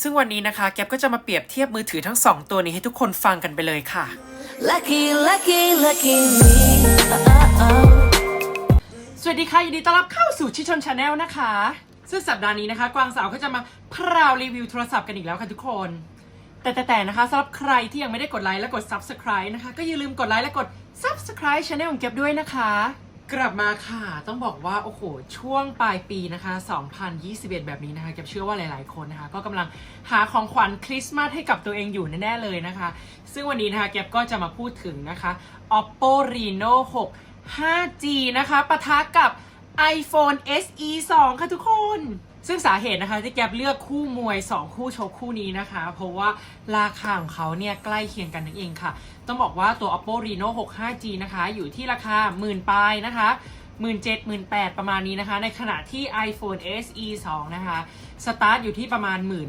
ซึ่งวันนี้นะคะแก๊ปก็จะมาเปรียบเทียบมือถือทั้ง 2 ตัวนี้ให้ทุกคนฟังกันไปเลยค่ะ Lucky, lucky, lucky me. Uh, oh. สวัสดีค่ะยินดีต้อนรับเข้าสู่ชิชนชาแนลนะคะ ซึ่งสัปดาห์นี้นะคะ กวางสาวก็จะมาพราวรีวิวโทรศัพท์กันอีกแล้วค่ะทุกคน แต่แต่แต่นะคะสำหรับใครที่ยังไม่ได้กดไลค์และกด Subscribe นะคะ ก็อย่าลืมกดไลค์และกด Subscribe ช anel ของเก็บด้วยนะคะ กลับมาค่ะ ต้องบอกว่า โอ้โห ช่วงปลายปีนะคะ 2021 แบบนี้นะคะเก็บเชื่อว่าหลาย ๆ คนนะคะ ก็กำลังหาของขวัญคริสต์มาสให้กับตัวเองอยู่แน่ ๆ เลยนะคะ ซึ่งวันนี้นะคะเก็บก็จะมาพูดถึงนะคะ Oppo Reno 6 5G นะคะปะทะกับ iPhone SE 2 ค่ะทุกคน ซึ่งสาเหตุนะคะที่แกบเลือกคู่มวย 2 คู่โชกคู่นี้นะคะ เพราะว่าราคาของเขาเนี่ยใกล้เคียงกันนั่นเองค่ะ ต้องบอกว่าตัว Oppo Reno 6 5G นะคะ อยู่ที่ราคาหมื่นปลายนะคะหมื่นเจ็ดหมื่นแปดประมาณนี้นะคะ ในขณะที่ iPhone SE 2 นะคะ สตาร์ทอยู่ที่ประมาณ 1 5ื่น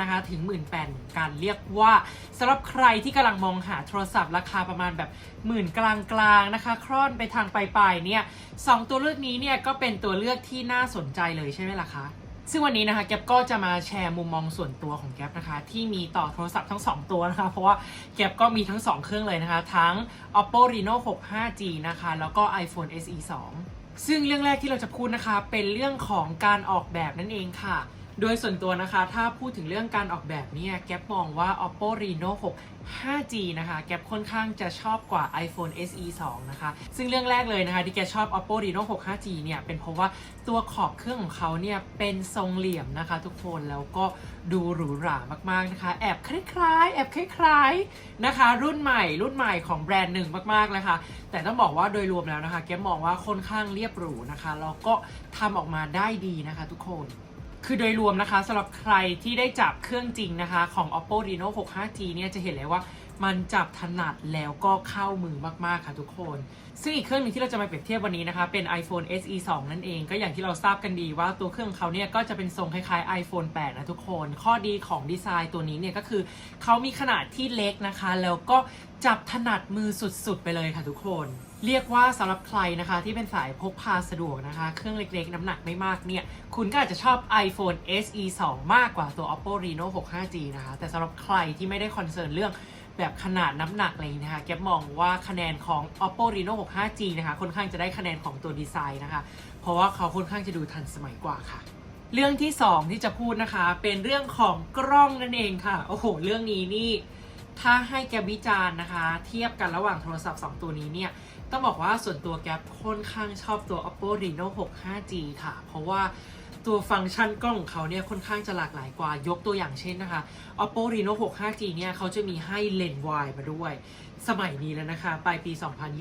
นะคะ ถึง 1 8ื่นกันเรียกว่าสำหรับใครที่กำลังมองหาโทรศัพท์ราคาประมาณแบบหมื่นกลางๆนะคะ คร่อนไปทางปลายๆเนี่ยสองตัวเลือกนี้เนี่ยก็เป็นตัวเลือกที่น่าสนใจเลยใช่ไหมล่ะคะ ซึ่งวันนี้นะคะแก๊ปก็จะมาแชร์มุมมองส่วนตัวของแก๊ปนะคะ ที่มีต่อโทรศัพท์ทั้ง 2 ตัวนะคะ เพราะว่าแก๊ปก็มีทั้ง 2 เครื่องเลยนะคะ ทั้ง Oppo Reno 6 5G นะคะ แล้วก็ iPhone SE 2ซึ่งเรื่องแรกที่เราจะพูดนะคะ เป็นเรื่องของการออกแบบนั่นเองค่ะ โดยส่วนตัวนะคะ ถ้าพูดถึงเรื่องการออกแบบเนี่ย แก๊ปมองว่า Oppo Reno 6 5G นะคะ แก๊ปค่อนข้างจะชอบกว่า iPhone SE 2 นะคะ ซึ่งเรื่องแรกเลยนะคะ ที่แกชอบ Oppo Reno 6 5G เนี่ย เป็นเพราะว่าตัวขอบเครื่องของเขาเนี่ย เป็นทรงเหลี่ยมนะคะ ทุกคน แล้วก็ดูหรูหรามาก ๆ นะคะ แอบคล้ายๆ แอบคล้ายๆ นะคะ รุ่นใหม่ รุ่นใหม่ของแบรนด์หนึ่งมากๆนะคะ แต่ต้องบอกว่าโดยรวมแล้วนะคะ แกมองว่าค่อนข้างเรียบหรูนะคะ แล้วก็ทำออกมาได้ดีนะคะ ทุกคน คือโดยรวมนะคะสำหรับใครที่ได้จับเครื่องจริงนะคะของ Oppo Reno 6 5G เนี่ยจะเห็นเลยว่ามันจับถนัดแล้วก็เข้ามือมากๆค่ะทุกคน ซึ่งอีกเครื่องหนึงที่เราจะมาเปรียบเทียบวันนี้นะคะ เป็น iPhone SE 2 นั่นเอง ก็อย่างที่เราทราบกันดีว่าตัวเครื่องเขาเนี่ยก็จะเป็นทรงคล้ายๆ iPhone 8 นะทุกคน ข้อดีของดีไซน์ตัวนี้เนี่ยก็คือเขามีขนาดที่เล็กนะคะ แล้วก็จับถนัดมือสุดๆ ไปเลยค่ะทุกคน เรียกว่าสำหรับใครนะคะที่เป็นสายพกพาสะดวกนะคะ เครื่องเล็กๆ น้ำหนักไม่มากเนี่ย คุณก็อาจจะชอบ iPhone SE 2 มากกว่าตัว Oppo Reno 6 5G นะคะ แต่สำหรับใครที่ไม่ได้คอนเซิร์นเรื่อง แบบขนาดน้ำหนักอะไรอย่างนี้นะคะแกมองว่าคะแนนของ Oppo Reno 6 5G นะคะค่อนข้างจะได้คะแนนของตัวดีไซน์นะคะ เพราะว่าเขาค่อนข้างจะดูทันสมัยกว่าค่ะ เรื่องที่ 2 ที่จะพูดนะคะ เป็นเรื่องของกล้องนั่นเองค่ะ โอ้โห เรื่องนี้นี่ถ้าให้แกวิจารณ์นะคะ เทียบกันระหว่างโทรศัพท์ 2 ตัวนี้เนี่ย ต้องบอกว่าส่วนตัวแกค่อนข้างชอบตัว Oppo Reno 6 5G ค่ะ เพราะว่า ตัวฟังก์ชันกล้องของเขาเนี่ยค่อนข้างจะหลากหลายกว่ายกตัวอย่างเช่นนะคะ Oppo Reno 6 5G เนี่ยเขาจะมีให้เลนส์วายมาด้วย สมัยนี้แล้วนะคะ ปลายปี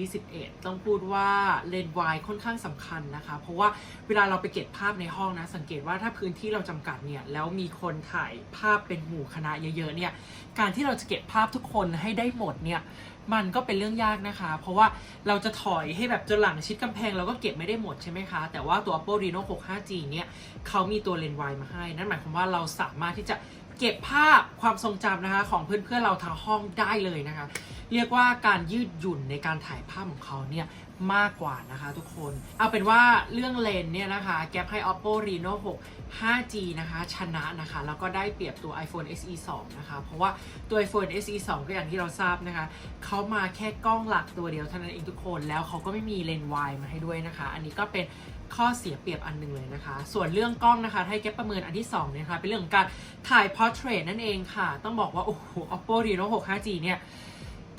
2021 ต้องพูดว่าเลนส์วายค่อนข้างสำคัญนะคะ เพราะว่าเวลาเราไปเก็บภาพในห้องนะ สังเกตว่าถ้าพื้นที่เราจำกัดเนี่ย แล้วมีคนถ่ายภาพเป็นหมู่คณะเยอะๆเนี่ย การที่เราจะเก็บภาพทุกคนให้ได้หมดเนี่ย มันก็เป็นเรื่องยากนะคะ เพราะว่าเราจะถอยให้แบบจนหลังชิดกำแพงเราก็เก็บไม่ได้หมดใช่ไหมคะ แต่ว่าตัว Apple Reno 6 5G เนี่ยเขามีตัวเลนส์วายมาให้ นั่นหมายความว่าเราสามารถที่จะเก็บภาพความทรงจำนะคะ ของเพื่อนๆเราทางห้องได้เลยนะคะ เรียกว่าการยืดหยุ่นในการถ่ายภาพของเขาเนี่ย มากกว่านะคะทุกคน เอาเป็นว่าเรื่องเลนส์เนี่ยนะคะ แก๊ปให้ Oppo Reno 6 5G นะคะ ชนะนะคะ แล้วก็ได้เปรียบตัว iPhone SE 2 นะคะ เพราะว่าตัว iPhone SE 2 ก็อย่างที่เราทราบนะคะ เขามาแค่กล้องหลักตัวเดียวเท่านั้นเองทุกคน แล้วเขาก็ไม่มีเลนส์วายมาให้ด้วยนะคะ อันนี้ก็เป็นข้อเสียเปรียบอันหนึ่งเลยนะคะ ส่วนเรื่องกล้องนะคะให้แก๊ปประเมินอันที่2เนี่ยนะคะ เป็นเรื่องของการถ่าย portrait นั่นเองค่ะ ต้องบอกว่า โอ้โห Oppo Reno 6 5G เนี่ย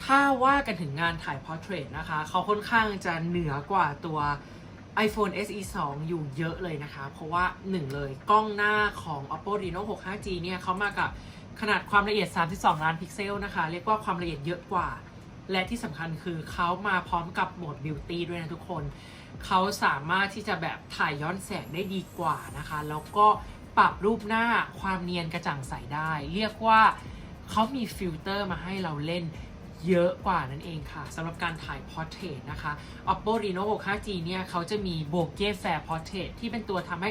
ถ้าว่ากันถึงงานถ่าย portrait นะคะ เขาค่อนข้างจะเหนือกว่าตัว iPhone SE 2 อยู่เยอะเลยนะคะ เพราะว่า 1 เลยกล้องหน้าของ Oppo Reno 6 5G เนี่ยเขามากับขนาดความละเอียด 32 ล้านพิกเซลนะคะ เรียกว่าความละเอียดเยอะกว่า และที่สำคัญคือเขามาพร้อมกับโหมด Beauty ด้วยนะทุกคน เขาสามารถที่จะแบบถ่ายย้อนแสงได้ดีกว่านะคะ แล้วก็ปรับรูปหน้าความเนียนกระจ่างใสได้ เรียกว่าเขามีฟิลเตอร์มาให้เราเล่น เยอะกว่านั่นเองค่ะสำหรับการถ่ายพอร์เทรตนะคะ Oppo Reno 6 5G เนี่ยเขาจะมีโบเก้แฟร์พอร์เทรตที่เป็นตัวทำให้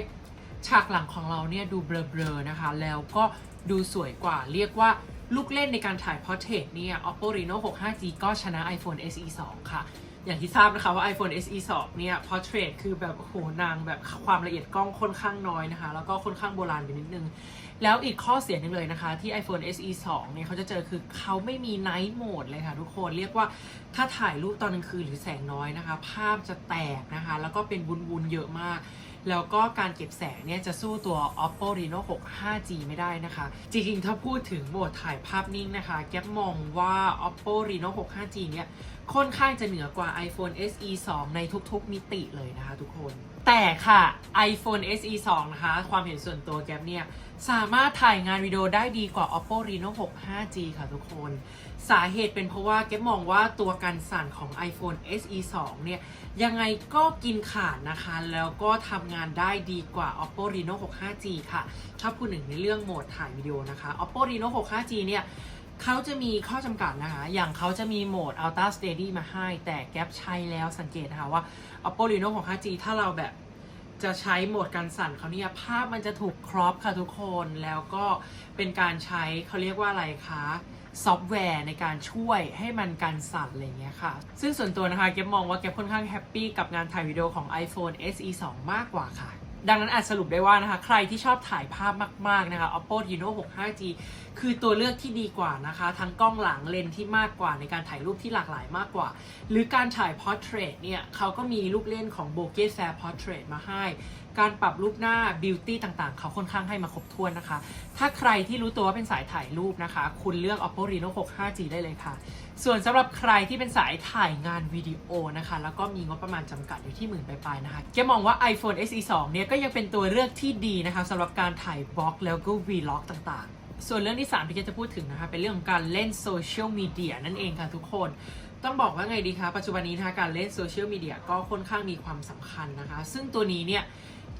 ฉากหลังของเราเนี่ยดูเบลอๆนะคะ แล้วก็ดูสวยกว่าเรียกว่าลูกเล่นในการถ่ายพอร์เทรตเนี่ย Oppo Reno 6 5G ก็ชนะ iPhone SE 2 ค่ะ อย่างที่ทราบนะคะว่า iPhone SE 2 เนี่ย portrait คือแบบโอ้โหนางแบบความละเอียดกล้องค่อนข้างน้อยนะคะ แล้วก็ค่อนข้างโบราณไปนิดนึง แล้วอีกข้อเสียหนึ่งเลยนะคะ ที่ iPhone SE 2 เนี่ยเขาจะเจอคือเขาไม่มี Night Mode เลยค่ะทุกคนเรียกว่าถ้าถ่ายรูปตอนกลางคืนหรือแสงน้อยนะคะ ภาพจะแตกนะคะ แล้วก็เป็นวุนๆเยอะมาก แล้วก็การเก็บแสงเนี่ยจะสู้ตัว Oppo Reno 6 5G ไม่ได้นะคะ จริงๆ ถ้าพูดถึงโหมดถ่ายภาพนิ่งนะคะ แก๊ปมองว่า Oppo Reno 6 5G เนี่ยค่อนข้างจะเหนือกว่า iPhone SE 2 ในทุกๆ มิติเลยนะคะทุกคน แต่ค่ะ iPhone SE 2 นะคะ ความเห็นส่วนตัวแก๊ปเนี่ย สามารถถ่ายงานวิดีโอได้ดีกว่า Oppo Reno 6 5G ค่ะทุกคน สาเหตุเป็นเพราะว่าแก๊ปมองว่าตัวกันสั่นของ iPhone SE 2 เนี่ย ยังไงก็กินขาดนะคะ แล้วก็ทำงานได้ดีกว่า Oppo Reno 6 5G ค่ะ ชอบพูดถึงในเรื่องโหมดถ่ายวิดีโอนะคะ Oppo Reno 6 5G เนี่ยเขาจะมีข้อจำกัดนะคะ อย่างเขาจะมีโหมด Ultra Steady มาให้ แต่แก๊ปใช้แล้วสังเกตนะคะว่า Oppo Reno 6 5G ถ้าเราแบบจะใช้โหมดการสั่นเขาเนี่ยภาพมันจะถูกครอปค่ะทุกคนแล้วก็เป็นการใช้เขาเรียกว่าอะไรคะซอฟต์แวร์ในการช่วยให้มันการสั่นอะไรเงี้ยค่ะ ซึ่งส่วนตัวนะคะเก็บมองว่าเก็บค่อนข้างแฮปปี้กับงานถ่ายวิดีโอของ iPhone SE 2 มากกว่าค่ะ ดังนั้นอาจสรุปได้ว่านะคะใครที่ชอบถ่ายภาพมากๆนะคะ Oppo Reno 6 5G คือตัวเลือกที่ดีกว่านะคะ ทั้งกล้องหลังเลนที่มากกว่าในการถ่ายรูปที่หลากหลายมากกว่า หรือการถ่าย Portrait เนี่ยเขาก็มีลูกเล่นของ Bokeh Fair Portrait มาให้ การปรับรูปหน้า Beauty ต่างๆ เขาค่อนข้างให้มาครบถ้วนนะคะ ถ้าใครที่รู้ตัวว่าเป็นสายถ่ายรูปนะคะ คุณเลือก Oppo Reno 6 5G ได้เลยค่ะ ส่วนสำหรับใครที่เป็นสายถ่ายงานวิดีโอนะคะ แล้วก็มีงบประมาณจำกัดอยู่ที่หมื่นปลายๆนะคะแกมองว่า iPhone SE 2เนี่ยก็ยังเป็นตัวเลือกที่ดีนะคะสำหรับการถ่ายบล็อกแล้วก็ Vlog ต่างๆ ส่วนเรื่องที่ 3 ที่แกจะพูดถึงนะคะเป็นเรื่องของการเล่นโซเชียลมีเดียนั่นเองค่ะทุกคนต้องบอกว่าไงดีคะปัจจุบันนี้นะคะการเล่นโซเชียลมีเดียก็ค่อนข้างมีความสำคัญนะคะ ซึ่งตัวนี้เนี่ย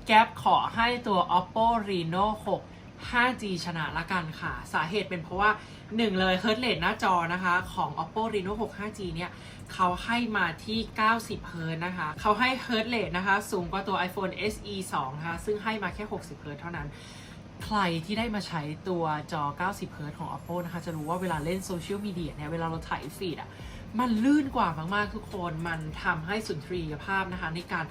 แก๊ปขอให้ตัว oppo reno 6 5G ชนะละกันค่ะ สาเหตุเป็นเพราะว่า 1 เลยเฮิร์ตเรทหน้าจอนะคะ ของ oppo reno 6 5G เนี่ยเขาให้มาที่ 90 เฮิร์ตนะคะ เขาให้เฮิร์ตเรทนะคะ สูงกว่าตัว iPhone SE 2นะคะซึ่งให้มาแค่ 60 เฮิร์ตเท่านั้น ใครที่ได้มาใช้ตัวจอ 90 Hz ของ Oppo นะคะ จะรู้ว่าเวลาเล่นโซเชียลมีเดียเนี่ย เวลาเราถ่ายฟีดอะ มันลื่นกว่ามากๆทุกคน มันทำให้สุนทรียภาพนะคะ ในการ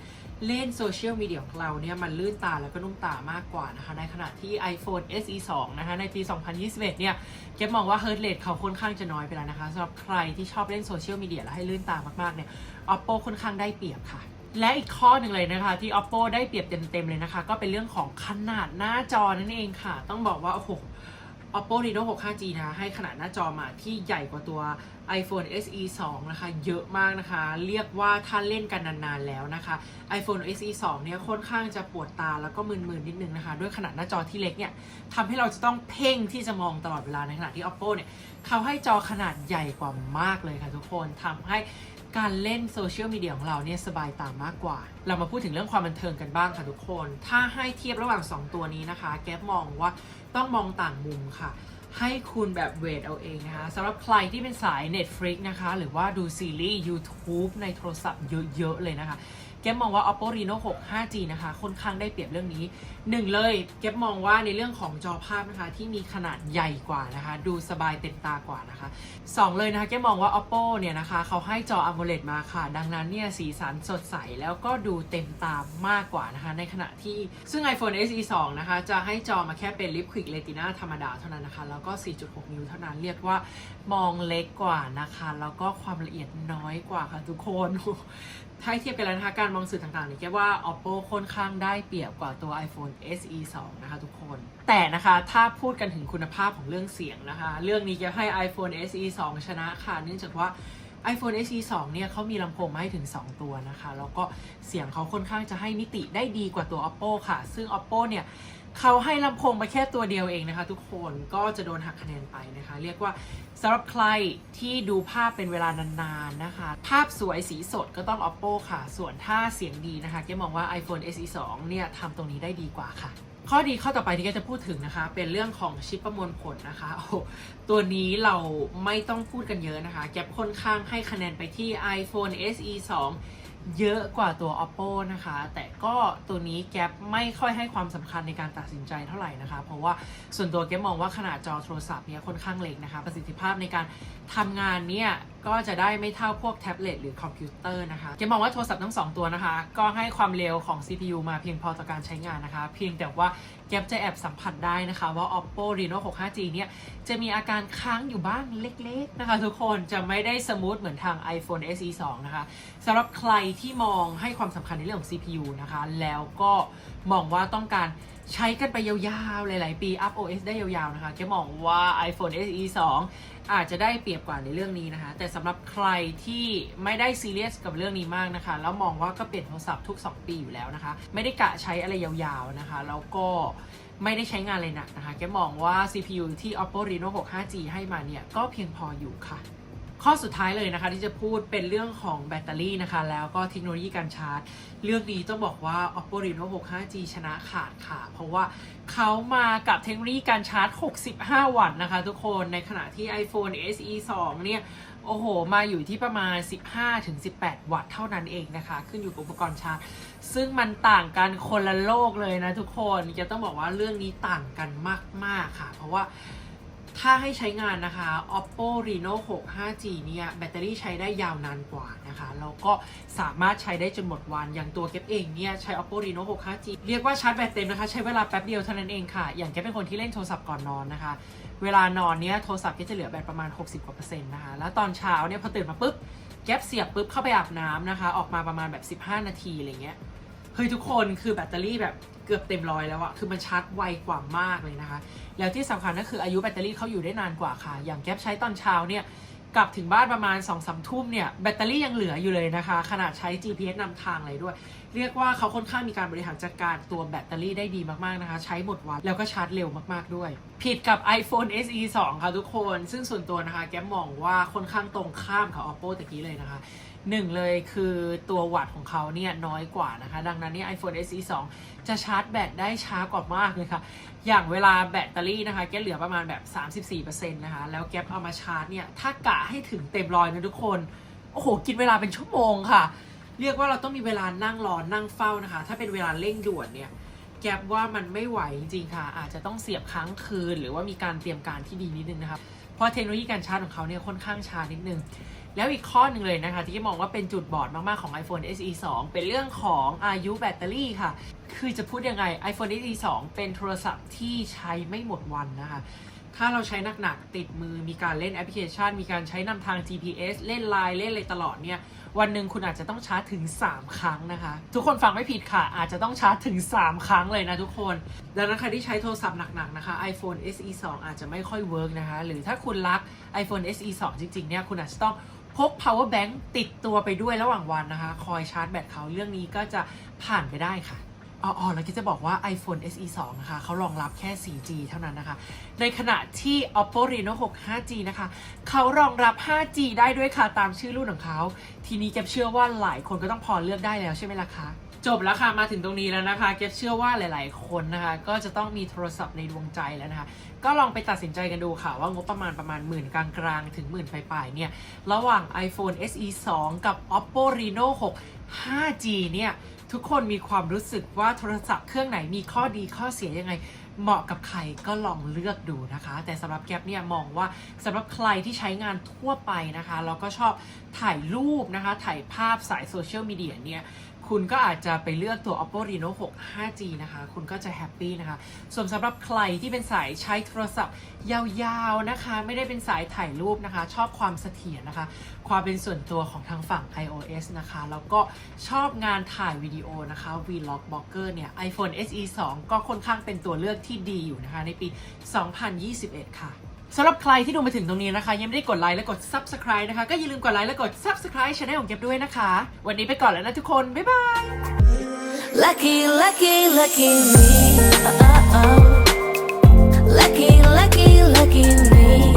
เล่นโซเชียลมีเดียของเราเนี่ย มันลื่นตาแล้วก็นุ่มตามากกว่านะคะ ในขณะที่ iPhone SE 2 นะคะ ในปี 2021 เนี่ยเก็บมองว่า Hertz rate เขาค่อนข้างจะน้อยไปแล้วนะคะสำหรับใครที่ชอบเล่นโซเชียลมีเดียแล้วให้ลื่นตามากๆเนี่ย Oppo ค่อนข้างได้เปรียบค่ะ และอีกข้อหนึ่งเลยนะคะ ที่ Oppo ได้เปรียบเต็มๆเลยนะคะ ก็เป็นเรื่องของขนาดหน้าจอนั่นเองค่ะ ต้องบอกว่าโอ้โห Oppo Reno 6 5G นะคะให้ขนาดหน้าจอมาที่ใหญ่กว่าตัว iPhone SE 2 นะคะ เยอะมากนะคะ เรียกว่าถ้าเล่นกันนานๆแล้วนะคะ iPhone SE 2 เนี่ยค่อนข้างจะปวดตาแล้วก็มึนๆนิดนึงนะคะ ด้วยขนาดหน้าจอที่เล็กเนี่ยทำให้เราจะต้องเพ่งที่จะมองตลอดเวลาในขณะที่ Oppo เนี่ยเขาให้จอขนาดใหญ่กว่ามากเลยค่ะทุกคนทำให้ การเล่นโซเชียลมีเดียของเราเนี่ยสบายตามากกว่า เรามาพูดถึงเรื่องความบันเทิงกันบ้างค่ะทุกคน ถ้าให้เทียบระหว่าง 2 ตัวนี้นะคะ แก๊ปมองว่าต้องมองต่างมุมค่ะ ให้คุณแบบเวทเอาเองนะคะสำหรับใครที่เป็นสาย Netflix นะคะ หรือว่าดูซีรีส์ YouTube ในโทรศัพท์เยอะ ๆ เลยนะคะ แก๊ปมองว่า Oppo Reno 6 5G นะคะ ค่อนข้างได้เปรียบเรื่องนี้หนึ่งเลยแก๊ปมองว่าในเรื่องของจอภาพนะคะ ที่มีขนาดใหญ่กว่านะคะ ดูสบายเต็มตากว่านะคะสองเลยนะคะแก๊ปมองว่า Oppo เนี่ยนะคะ เขาให้จอ AMOLED มาค่ะ ดังนั้นเนี่ยสีสันสดใสแล้วก็ดูเต็มตามากกว่านะคะ ในขณะที่ซึ่ง iPhone SE 2 นะคะ จะให้จอมาแค่เป็น Liquid Retina ธรรมดาเท่านั้นนะคะ แล้วก็ 4.6 นิ้วเท่านั้นเรียกว่ามองเล็กกว่านะคะ แล้วก็ความละเอียดน้อยกว่าค่ะทุกคนถ้าเทียบกันแล้วนะคะการมองสื่อต่างๆเนี่ยแกว่า Oppo ค่อนข้างได้เปรียบกว่าตัว iPhone SE 2 นะคะทุกคน แต่นะคะถ้าพูดกันถึงคุณภาพของเรื่องเสียงนะคะ เรื่องนี้จะให้ iPhone SE 2 ชนะค่ะ เนื่องจากว่า iPhone SE 2 เนี่ยเขามีลำโพงมาให้ถึง 2 ตัวนะคะ แล้วก็เสียงเขาค่อนข้างจะให้มิติได้ดีกว่าตัว Oppo ค่ะ ซึ่ง Oppo เนี่ยเขาให้ลำโพงมาแค่ตัวเดียวเองนะคะ ทุกคนก็จะโดนหักคะแนนไปนะคะ เรียกว่าสำหรับใครที่ดูภาพเป็นเวลานานๆนะคะ ภาพสวยสีสดก็ต้อง Oppo ค่ะ ส่วนถ้าเสียงดีนะคะแกมองว่า iPhone SE 2 เนี่ยทำตรงนี้ได้ดีกว่าค่ะ ข้อดีข้อต่อไปที่แกจะพูดถึงนะคะ เป็นเรื่องของชิปประมวลผลนะคะโอ้ตัวนี้เราไม่ต้องพูดกันเยอะนะคะ แกค่อนข้างให้คะแนนไปที่ iPhone SE 2 เยอะกว่าตัว Oppo นะคะ แต่ก็ตัวนี้แกปไม่ค่อยให้ความสำคัญในการตัดสินใจเท่าไหร่นะคะ เพราะว่าส่วนตัวแกมองว่าขนาดจอโทรศัพท์เนี่ยค่อนข้างเล็กนะคะ ประสิทธิภาพในการทำงานเนี่ย ก็จะได้ไม่เท่าพวกแท็บเล็ตหรือคอมพิวเตอร์นะคะเจะมองว่าโทรศัพท์ทั้ง 2 ตัวนะคะ ก็ให้ความเร็วของ CPU มาเพียงพอต่อการใช้งานนะคะ เพียงแต่ว่าแกปจะแอบสัมผัสได้นะคะ ว่า oppo reno 6 5g เนี่ย จะมีอาการค้างอยู่บ้างเล็กๆนะคะ ทุกคนจะไม่ได้สมูทเหมือนทาง iPhone SE 2 นะคะสำหรับใครที่มองให้ความสำคัญในเรื่องของ CPU นะคะ แล้วก็มองว่าต้องการใช้กันไปยาวๆ หลายๆ ปี up OS ได้ยาวๆ นะคะแกมองว่า iPhone SE 2 อาจจะได้เปรียบกว่าในเรื่องนี้นะคะ แต่สำหรับใครที่ไม่ได้ซีเรียสกับเรื่องนี้มากนะคะ แล้วมองว่าก็เปลี่ยนโทรศัพท์ทุก 2 ปีอยู่แล้วนะคะ ไม่ได้กะใช้อะไรยาวๆนะคะ แล้วก็ไม่ได้ใช้งานอะไรหนักนะคะ แกมองว่า CPU ที่ oppo reno 6 5g ให้มาเนี่ย ก็เพียงพออยู่ค่ะ ข้อสุดท้ายเลยนะคะ ที่จะพูดเป็นเรื่องของแบตเตอรี่นะคะ แล้วก็เทคโนโลยีการชาร์จ เรื่องนี้ต้องบอกว่า oppo reno 6 5g ชนะขาดค่ะ เพราะว่าเขามากับเทคโนโลยีการชาร์จ 65 วัตต์นะคะ ทุกคนในขณะที่ iPhone SE 2 เนี่ยโอ้โห มาอยู่ที่ประมาณ 15-18 วัตต์เท่านั้นเองนะคะ ขึ้นอยู่กับอุปกรณ์ชาร์จ ซึ่งมันต่างกันคนละโลกเลยนะทุกคน จะต้องบอกว่าเรื่องนี้ต่างกันมาก ๆ ค่ะ เพราะว่า ถ้าให้ใช้งานนะคะ oppo reno 6 5g เนี่ยแบตเตอรี่ใช้ได้ยาวนานกว่านะคะแล้วก็สามารถใช้ได้จนหมดวันอย่างตัวเก็บเองเนี่ยใช้ oppo reno 6 5g เรียกว่าชาร์จแบตเต็มนะคะ ใช้เวลาแป๊บเดียวเท่านั้นเองค่ะ อย่างแกเป็นคนที่เล่นโทรศัพท์ก่อนนอนนะคะ เวลานอนเนี่ยโทรศัพท์ก็จะเหลือแบตประมาณ 60กว่าเปอร์เซ็นต์นะคะแล้วตอนเช้าเนี่ยพอตื่นมาปุ๊บแก๊ปเสียบปุ๊บเข้าไปอาบน้ำนะคะ ออกมาประมาณแบบ 15 นาทีอะไรเงี้ย เฮ้ยทุกคนคือแบตเตอรี่แบบเกือบเต็มร้อยแล้วอะคือมันชาร์จไวกว่ามากเลยนะคะ แล้วที่สำคัญก็คืออายุแบตเตอรี่เขาอยู่ได้นานกว่าค่ะ อย่างแก๊ปใช้ตอนเช้าเนี่ยกลับถึงบ้านประมาณ2องสามทุ่มเนี่ยแบตเตอรี่ยังเหลืออยู่เลยนะคะ ขนาดใช้ GPS นำทางอะไรด้วย เรียกว่าเขาค่อนข้างมีการบริหารจัดการตัวแบตเตอรี่ได้ดีมากๆนะคะ ใช้หมดวันแล้วก็ชาร์จเร็วมากๆด้วย ผิดกับ iPhone SE 2 ค่ะทุกคน ซึ่งส่วนตัวนะคะ แกมองว่าค่อนข้างตรงข้ามกับ Oppo ตะกี้เลยนะคะหนึ่งเลยคือตัววัตต์ของเขาเนี่ยน้อยกว่านะคะ ดังนั้นเนี่ย iPhone SE 2 จะชาร์จแบตได้ช้ากว่ามากเลยค่ะ อย่างเวลาแบตเตอรี่นะคะแกเหลือประมาณแบบ 34%นะคะ แล้วแกปเอามาชาร์จเนี่ย ถ้ากะให้ถึงเต็มร้อยนะทุกคน โอ้โห กินเวลาเป็นชั่วโมงค่ะ เรียกว่าเราต้องมีเวลานั่งรอนั่งเฝ้านะคะ ถ้าเป็นเวลาเร่งด่วนเนี่ยแกปว่ามันไม่ไหวจริงๆค่ะ อาจจะต้องเสียบค้างคืน หรือว่ามีการเตรียมการที่ดีนิดนึงนะคะเพราะเทคโนโลยีการชาร์จของเขาเนี่ยค่อนข้างช้านิดนึง แล้วอีกข้อหนึ่งเลยนะคะ ที่มองว่าเป็นจุดบอดมากๆของ iPhone SE 2 เป็นเรื่องของอายุแบตเตอรี่ค่ะ คือจะพูดยังไง iPhone SE 2 เป็นโทรศัพท์ที่ใช้ไม่หมดวันนะคะถ้าเราใช้หนักๆติดมือมีการเล่นแอปพลิเคชัน มีการใช้นำทาง GPS เล่นไลน์เล่นอะไรตลอดเนี่ย วันหนึ่งคุณอาจจะต้องชาร์จถึง 3 ครั้งนะคะ ทุกคนฟังไม่ผิดค่ะ อาจจะต้องชาร์จถึง 3 ครั้งเลยนะทุกคน ดังนั้นใครที่ใช้โทรศัพท์หนักๆนะคะ iPhone SE 2 อาจจะไม่ค่อยเวิร์กนะคะ หรือถ้าคุณรัก iPhone SE 2 จริงๆเนี่ยคุณอาจจะต้องพก power bank ติดตัวไปด้วยระหว่างวันนะคะ คอยชาร์จแบตเขาเรื่องนี้ก็จะผ่านไปได้ค่ะ อ๋อแล้วก็จะบอกว่า iPhone SE 2 นะคะเขารองรับแค่ 4G เท่านั้นนะคะ ในขณะที่ Oppo Reno 6 5G นะคะ เขารองรับ 5G ได้ด้วยค่ะ ตามชื่อรุ่นของเขา ทีนี้เก็บเชื่อว่าหลายคนก็ต้องพอเลือกได้แล้วใช่ไหมล่ะคะ จบแล้วค่ะ มาถึงตรงนี้แล้วนะคะ เก็บเชื่อว่าหลาย ๆ คนนะคะ ก็จะต้องมีโทรศัพท์ในดวงใจแล้วนะคะ ก็ลองไปตัดสินใจกันดูค่ะ ว่างบประมาณประมาณหมื่นกลางๆ ถึงหมื่นปลายๆ เนี่ย ระหว่าง iPhone SE 2 กับ Oppo Reno 6 5G เนี่ย ทุกคนมีความรู้สึกว่าโทรศัพท์เครื่องไหนมีข้อดีข้อเสียยังไง เหมาะกับใครก็ลองเลือกดูนะคะ แต่สำหรับแก๊ปเนี่ยมองว่าสำหรับใครที่ใช้งานทั่วไปนะคะแล้วก็ชอบถ่ายรูปนะคะ ถ่ายภาพสายโซเชียลมีเดียเนี่ย คุณก็อาจจะไปเลือกตัว Oppo Reno 6 5G นะคะ คุณก็จะแฮปปี้นะคะ ส่วนสำหรับใครที่เป็นสายใช้โทรศัพท์ ยาวๆนะคะ ไม่ได้เป็นสายถ่ายรูปนะคะ ชอบความเสถียรนะคะ ความเป็นส่วนตัวของทางฝั่ง iOS นะคะ แล้วก็ชอบงานถ่ายวิดีโอนะคะ Vlog Blogger เนี่ย iPhone SE 2 ก็ค่อนข้างเป็นตัวเลือกที่ดีอยู่นะคะ ในปี 2021 ค่ะ สำหรับใครที่ดูมาถึงตรงนี้นะคะ ยังไม่ได้กดไลค์และกด Subscribe นะคะ ก็อย่าลืมกดไลค์และกด Subscribe ช่องของเก็บด้วยนะคะ วันนี้ไปก่อนแล้วนะทุกคน บ๊ายบาย Lucky, lucky, lucky me. Oh, oh. Lucky, lucky, lucky